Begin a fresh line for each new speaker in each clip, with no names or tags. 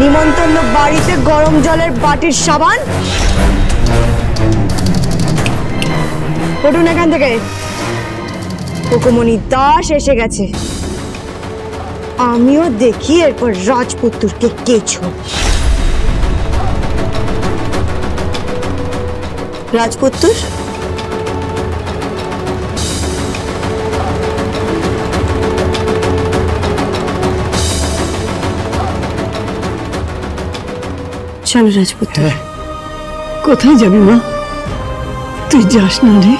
নিমন্ত্রণ বাড়িতে গরম জলের বাটির সাবান। উঠুন এখান থেকে। হুকুমণি দাস এসে গেছে। আমিও দেখি এরপর রাজপুত্রকে কেছো রাজপুত্র? চলো রাজপুত্র।
কোথায় যাবি মা? তুই যাস না রে।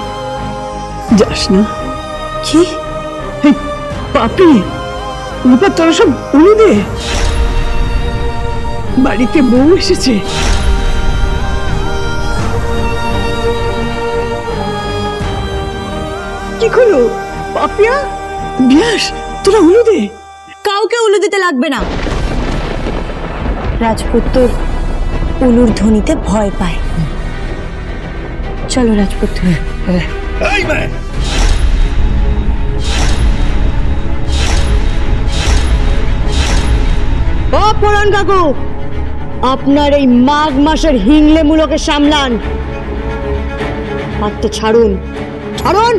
যাস না।
কি?
পাপি। রূপা তোরা সব উড়ে দে। বাড়িতে বউ এসেছে। কি করো? পাপিয়া? বিয়াস তোরা উড়ে দে।
কাউকে উলু দিতে লাগবে না। রাজপুত্র উলুর ধ্বনিতে ভয় পায়। চলো
রাজপুত
ও কাকু আপনার এই মাঘ মাসের হিংলে মূলকে সামলান। হাতটা ছাড়ুন। ছাড়ুন!